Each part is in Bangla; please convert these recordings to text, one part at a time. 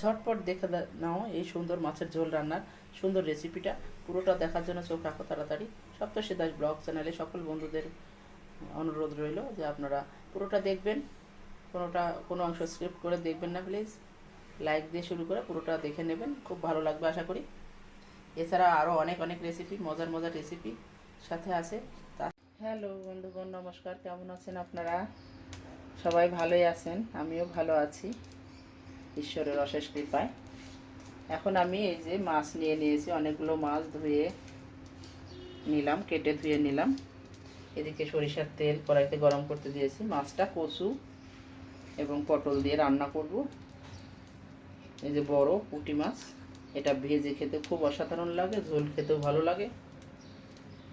ঝটপট দেখে নাও এই সুন্দর মাছের ঝোল রান্নার সুন্দর রেসিপিটা পুরোটা দেখার জন্য চোখ রাখো তাড়াতাড়ি। সপ্তর্ষি দাস ব্লগ চ্যানেলে সকল বন্ধুদের অনুরোধ রইল যে আপনারা পুরোটা দেখবেন কোনোটা কোনো অংশ স্ক্রিপ্ট করে দেখবেন না প্লিজ লাইক দিয়ে শুরু করে পুরোটা দেখে নেবেন, খুব ভালো লাগবে আশা করি। এছাড়া আরও অনেক অনেক রেসিপি মজার মজার রেসিপি সাথে আছে। হ্যালো বন্ধুগণ, নমস্কার। কেমন আছেন আপনারা? সবাই ভালোই আছেন, আমিও ভালো আছি। ঈশ্বরের অশেষ কৃপায়। এখন আমি এই যে মাছ নিয়ে নিয়েছি, অনেকগুলো মাছ ধুয়ে নিলাম, কেটে ধুয়ে নিলাম। এদিকে সরিষার তেল কড়াইতে গরম করতে দিয়েছি। মাছটা কচু এবং পটল দিয়ে রান্না করব। এই যে বড় পুঁটি মাছ, এটা ভেজে খেতে খুব অসাধারণ লাগে, ঝোল খেতেও ভালো লাগে।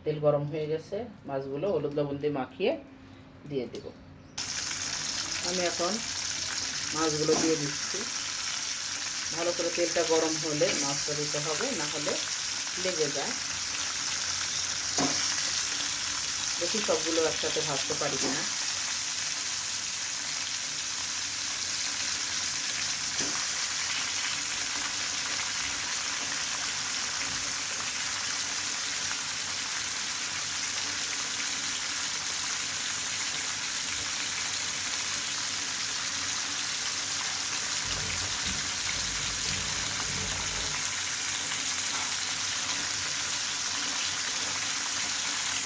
তেল গরম হয়ে গেছে, মাছগুলো হলুদ লবণ দিয়ে মাখিয়ে দিয়ে দেব। আমি এখন মাছগুলো দিয়ে দিচ্ছি। ভালো করে তেলটা গরম হলে মাছটা দিতে হবে, না হলে লেগে যায়। দেখি সবগুলো একসাথে ভাজতে পারি কিনা।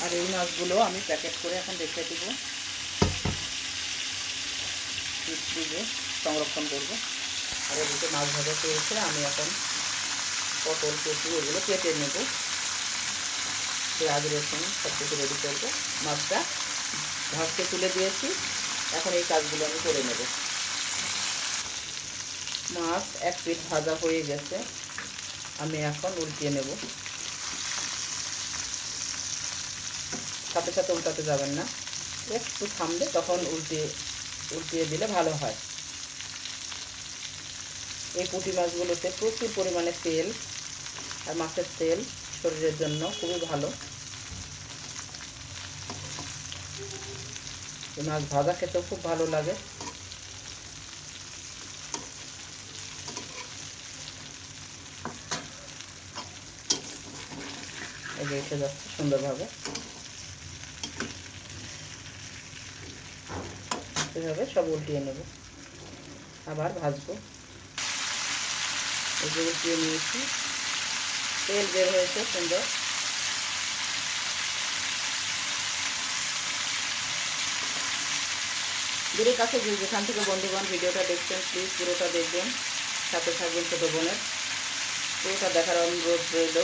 আর এই মাছগুলো আমি প্যাকেট করে এখন রেখে দেবো। সংরক্ষণ করব। আর এদিকে মাছ ভাজা পেয়েছে আমি এখন পটল, কচু এগুলো কেটে নেব। পেঁয়াজ, রসুন সব কিছু রেডি করব। মাছটা ভাজতে তুলে দিয়েছি। এখন এই কাজগুলো আমি করে নেব। মাছ এক পিঠ ভাজা হয়ে গেছে। আমি এখন উল্টিয়ে নেব। সাথে সাথে উল্টাতে যাবেন না। একটু থামলে তখন উল্টিয়ে উল্টিয়ে দিলে ভালো হয়। এই পুঁটি মাছগুলোতে প্রচুর পরিমাণে তেল আর মাছের তেল শরীরের জন্য খুবই ভালো। এই মাছ ভাজা খেতেও খুব ভালো লাগে। এই যে এসে যাচ্ছে সুন্দরভাবে। এভাবে সব উল্টিয়ে নেব। আবার ভাজবো। এই যে উল্টিয়ে নিয়েছি। তেল বের হয়েছে, সুন্দর। দূরের কাছে যেখান থেকে বন্ধুগণ ভিডিওটা দেখছেন প্লিজ পুরোটা দেখবেন। সাথে থাকবেন ছোটো বোনের। পুরোটা দেখার অনুরোধ রইল।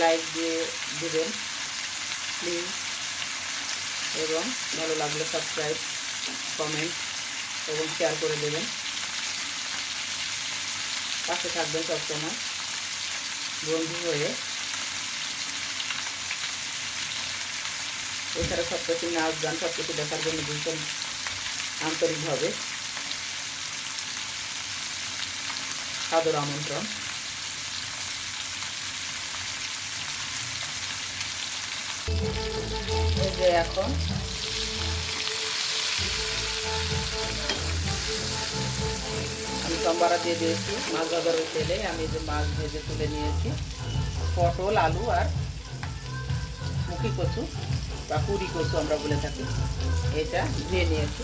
লাইক দিয়ে দিবেন। প্লিজ এবং ভালো লাগলে সাবস্ক্রাইব কমেন্ট এবং শেয়ার করে দেবেন। পাশে থাকবেন সবসময়। বন্ধু হয়ে এছাড়া সব কিছু নাচ গান সব কিছু দেখার জন্য ভীষণ আন্তরিকভাবে সাদর আমন্ত্রণ। যে এখন। আমি সম্বারা দিয়ে দিয়েছি, মাছ ওই তেলে। আমি যে মাছ ভেজে তুলে নিয়েছি। পটল, আলু আর মুখি কচু বা কুড়ি কচু আমরা বলে থাকি। এটা ধুয়ে নিয়েছি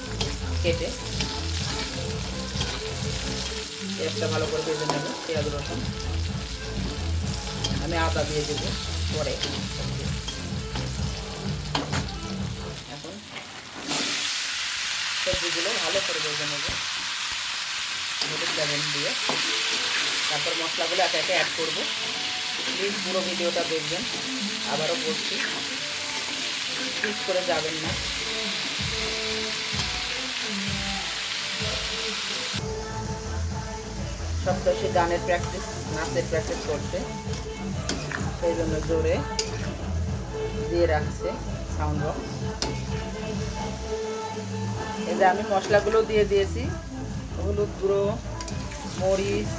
কেটে। পেঁয়াজটা ভালো করে ভেজে নেব, পেঁয়াজ রসুন। আমি আদা দিয়ে দেবো পরে। সবজিগুলো ভালো করে ভেজে নেব। হলুদ লবণ দিয়ে। তারপর মশলাগুলো একে একে অ্যাড করব। প্লিজ পুরো ভিডিওটা দেখবেন। আবারও বলছি স্কিপ করে যাবেন না। সপ্তর্ষি গানের প্র্যাকটিস নাচের প্র্যাকটিস করছে। সেই জন্য জোরে দিয়ে রাখছে সাউন্ড বক্স এই যে আমি মশলাগুলো দিয়ে দিয়েছি। হলুদ গুঁড়ো, মরিচ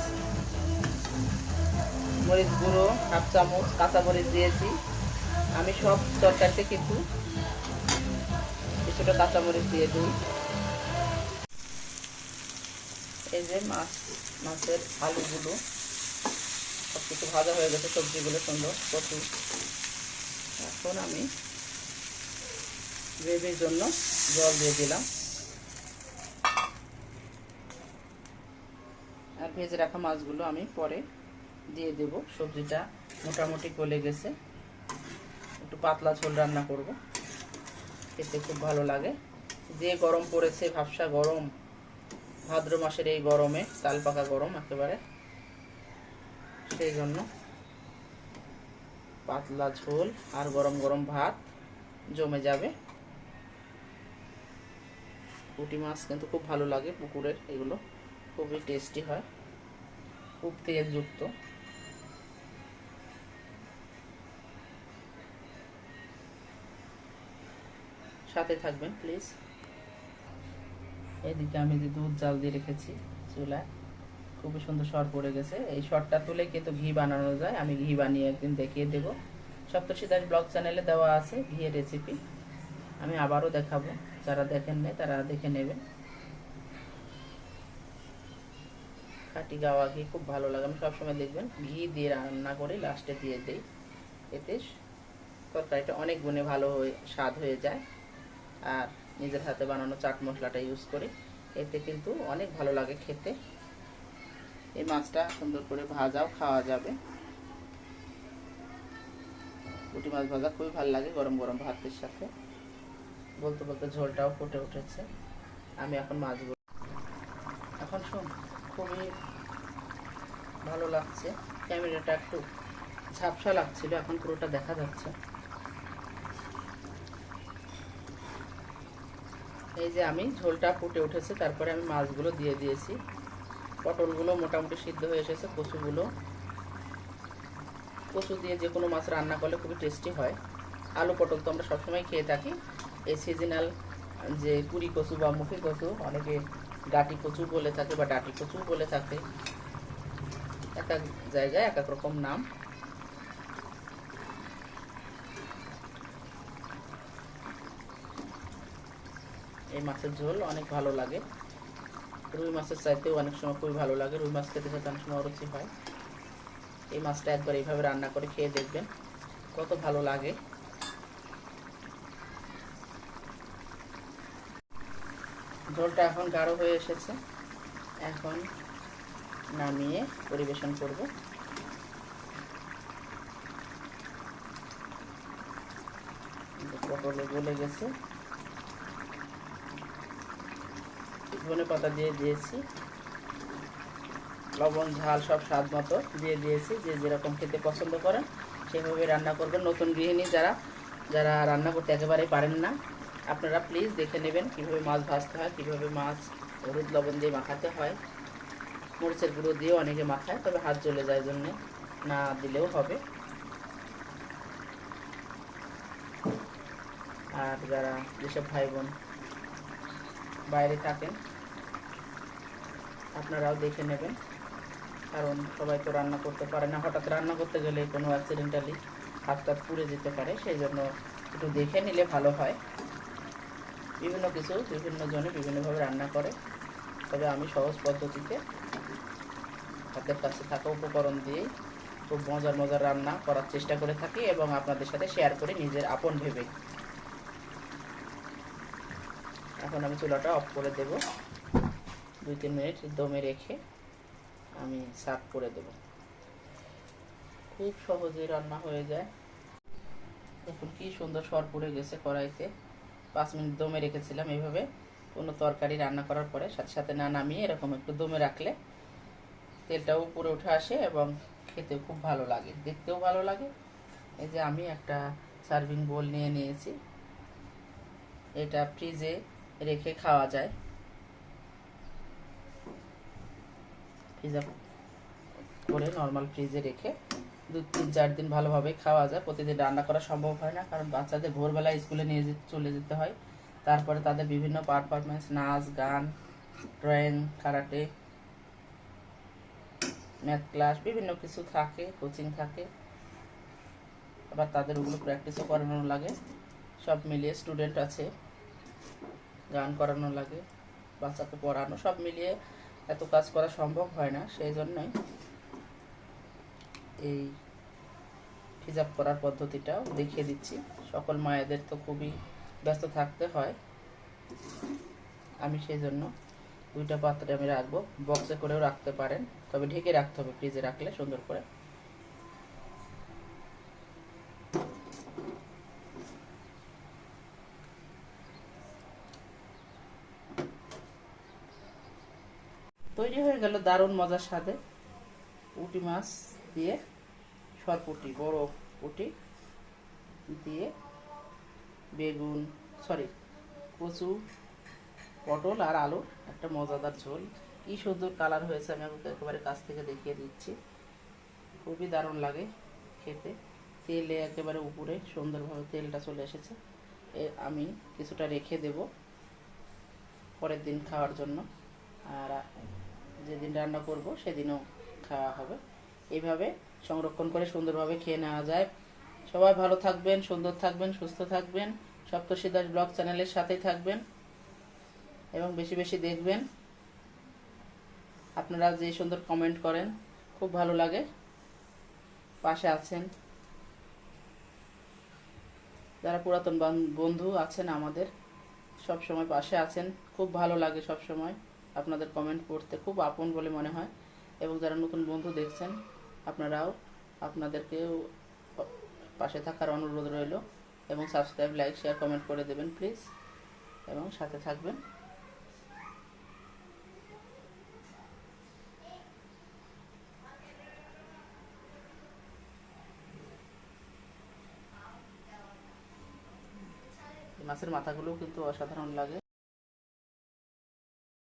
মরিচ গুঁড়ো, হাফ চামচ কাঁচা মরিচ দিয়েছি। আমি সব তরকারিতে কিন্তু কিছুটা কাঁচা মরিচ দিয়ে দিই। এই যে মাছ, মাছের আলুগুলো সব কিছু ভাজা হয়ে গেছে, সবজিগুলো সুন্দর প্রচুর এখন আমি গ্রেভির জন্য জল দিয়ে দিলাম। আর ভেজে রাখা মাছগুলো আমি পরে দিয়ে দেব। সবজিটা মোটামুটি গলে গেছে। একটু পাতলা ঝোল রান্না করব। খেতে খুব ভালো লাগে। যে গরম পড়েছে, ভাবসা গরম। ভাদ্র মাসের এই গরমে তাল পাকা গরম একেবারে। সেই জন্য পাতলা ঝোল আর গরম গরম ভাত জমে যাবে। পুঁটি মাছ কিন্তু খুব ভালো লাগে পুকুরের, এগুলো। খুবই টেস্টি হয়। খুব তেলযুক্ত। সাথে থাকবেন প্লিজ এদিকে আমি যে দুধ জাল দিয়ে রেখেছি চুলায়, খুবই সুন্দর সর পড়ে গেছে। এই সরটা তুলে কিন্তু ঘি বানানো যায়, আমি ঘি বানিয়ে একদিন দেখিয়ে দেব। সপ্তর্ষি দাস ব্লগ চ্যানেলে দেওয়া আছে ঘিয়ের রেসিপি আমি আবারও দেখাবো। যারা দেখেন নাই, তারা দেখে নেবেন। খাটি গাওয়া ঘি খুব ভালো লাগে। আমি সবসময় দেখবেন, ঘি দিয়ে রান্না করে লাস্টে দিয়ে দিই। এতে তরকারিটা অনেক গুণে ভালো হয়ে, স্বাদ হয়ে যায়। আর নিজের হাতে বানানো চাট মশলাটা ইউজ করি। এতে কিন্তু অনেক ভালো লাগে খেতে। এই মাছটা সুন্দর করে ভাজাও খাওয়া যাবে। পুঁটি মাছ ভাজা খুবই ভালো লাগে গরম গরম ভাতের সাথে। বলতে বলতে ঝোলটাও ফুটে উঠেছে। আমি এখন মাছগুলো এখন শোন, খুবই ভালো লাগছে। ক্যামেরাটা একটু ঝাপসা লাগছিল, এখন পুরোটা দেখা যাচ্ছে। এই যে আমি, ঝোলটা ফুটে উঠেছে, তারপরে আমি মাছগুলো দিয়ে দিয়েছি। পটলগুলো মোটামুটি সিদ্ধ হয়ে এসেছে, কচুগুলো। কচু দিয়ে যে কোনো মাছ রান্না করলে খুবই টেস্টি হয়। আলু পটল তো আমরা সবসময় খেয়ে থাকি। এই সিজনাল যে কুড়ি কচু বা মুখি কচু, অনেকে গাটি কচু বলে থাকে বা ডাটি কচু বলে থাকে। এক এক জায়গায় এক এক রকম নাম। এই মাছের ঝোল অনেক ভালো লাগে। রুই মাছের চাইতেও অনেক সময় খুবই ভালো লাগে। রুই মাছ খেতে খেতে অনেক সময় অরুচি হয়। এই মাছটা একবার এইভাবে রান্না করে খেয়ে দেখবেন। কত ভালো লাগে। ঝোলটা এখন গাঢ় হয়ে এসেছে। এখন নামিয়ে পরিবেশন করব। পটলে গলে গেছে। ধনে পাতা দিয়ে দিয়েছি। লবণ, ঝাল সব স্বাদ মতো দিয়ে দিয়েছি। যে যেরকম খেতে পছন্দ করেন সেভাবে রান্না করবেন। নতুন গৃহিণী যারা যারা রান্না করতে একেবারেই পারেন না। আপনারা প্লিজ দেখে নেবেন কীভাবে মাছ ভাজতে হয়, কীভাবে মাছ হলুদ লবণ দিয়ে মাখাতে হয়। মরিচের গুঁড়ো দিয়েও অনেকে মাখায়, তবে হাত জ্বলে যায় জন্য না দিলেও হবে। আর যারা যেসব ভাই বোন বাইরে থাকেন, আপনারাও দেখে নেবেন। কারণ সবাই তো রান্না করতে পারে না। হঠাৎ রান্না করতে গেলে কোনো অ্যাক্সিডেন্টালি হাতটা পুড়ে যেতে পারে সেই জন্য একটু দেখে নিলে ভালো হয়। বিভিন্ন কিছু বিভিন্ন জনে বিভিন্নভাবে রান্না করে। তবে আমি সহজ পদ্ধতিতে হাতের কাছে থাকা উপকরণ দিয়ে খুব মজার মজার রান্না করার চেষ্টা করে থাকি এবং আপনাদের সাথে শেয়ার করি নিজের আপন ভেবে। এখন আমি চুলাটা অফ করে দেব। দুই তিন মিনিট দমে রেখে আমি সার্ভ করে দেব। খুব সহজে রান্না হয়ে যায়। দেখুন কি সুন্দর সর পড়ে গেছে কড়াইতে। পাঁচ মিনিট দমে রেখেছিলাম এইভাবে কোনো তরকারি রান্না করার পরে সাথে সাথে না নামিয়ে এরকম একটু দমে রাখলে তেলটাও উপরে উঠে আসে এবং খেতে খুব ভালো লাগে, দেখতেও ভালো লাগে। এই যে আমি একটা সার্ভিং বোল নিয়ে নিয়েছি। এটা ফ্রিজে রেখে খাওয়া যায়। ফ্রিজে করে নর্মাল ফ্রিজে রেখে দু তিন চার দিন ভালোভাবে খাওয়া যায়। প্রতিদিন রান্না করা সম্ভব হয় না, কারণ বাচ্চাদের ভোরবেলা স্কুলে নিয়ে যেতে, চলে যেতে হয়। তারপরে তাদের বিভিন্ন পারফরমেন্স নাচ, গান, ড্রয়িং, কারাটে ম্যাথ ক্লাস বিভিন্ন কিছু থাকে কোচিং থাকে। আবার তাদের ওগুলো প্র্যাকটিসও করানো লাগে। সব মিলিয়ে স্টুডেন্ট আছে, গান করানো লাগে, বাচ্চাকে পড়ানো, সব মিলিয়ে এত কাজ করা সম্ভব হয় না, সেই জন্যই এই হিজাব করার পদ্ধতিটাও দেখিয়ে দিচ্ছি। সকল মায়েদের তো খুবই ব্যস্ত থাকতে হয়। আমি সেই জন্য দুইটা পাত্রে আমি রাখব। বক্সে করেও রাখতে পারেন। তবে ঢেকে রাখতে হবে ফ্রিজে রাখলে সুন্দর করে। তৈরি হয়ে গেল দারুণ মজার স্বাদে পুঁটি মাছ দিয়ে। সরপুটি বড় পুঁটি দিয়ে বেগুন সরি কচু, পটল আর আলুর একটা মজাদার ঝোল। কি সুন্দর কালার হয়েছে, আমি আপনাকে একেবারে কাছ থেকে দেখিয়ে দিচ্ছি। খুবই দারুণ লাগে খেতে। তেলে একেবারে উপরে সুন্দরভাবে তেলটা চলে এসেছে। আমি কিছুটা রেখে দেব পরের দিন খাওয়ার জন্য। আর যেদিন রান্না করব, সেদিনও খাওয়া হবে। এইভাবে সংরক্ষণ করে সুন্দরভাবে খেয়ে নেওয়া যায়। সবাই ভালো থাকবেন, সুন্দর থাকবেন, সুস্থ থাকবেন। সপ্তর্ষি দাস ব্লগ চ্যানেলের সাথেই থাকবেন এবং বেশি বেশি দেখবেন। আপনারা যে সুন্দর কমেন্ট করেন, খুব ভালো লাগে। পাশে আছেন। যারা পুরাতন বান- বন্ধু আছেন আমাদের, সব সময় পাশে আছেন। খুব ভালো লাগে সব সময় আপনাদের কমেন্ট পড়তে খুব আপন বলে মনে হয়। এবং যারা নতুন বন্ধু দেখছেন আপনারাও আপনাদেরকেও পাশে থাকার অনুরোধ রইল এবং সাবস্ক্রাইব লাইক শেয়ার কমেন্ট করে দেবেন প্লিজ এবং সাথে থাকবেন। মাছের মাথাগুলোও কিন্তু অসাধারণ লাগে।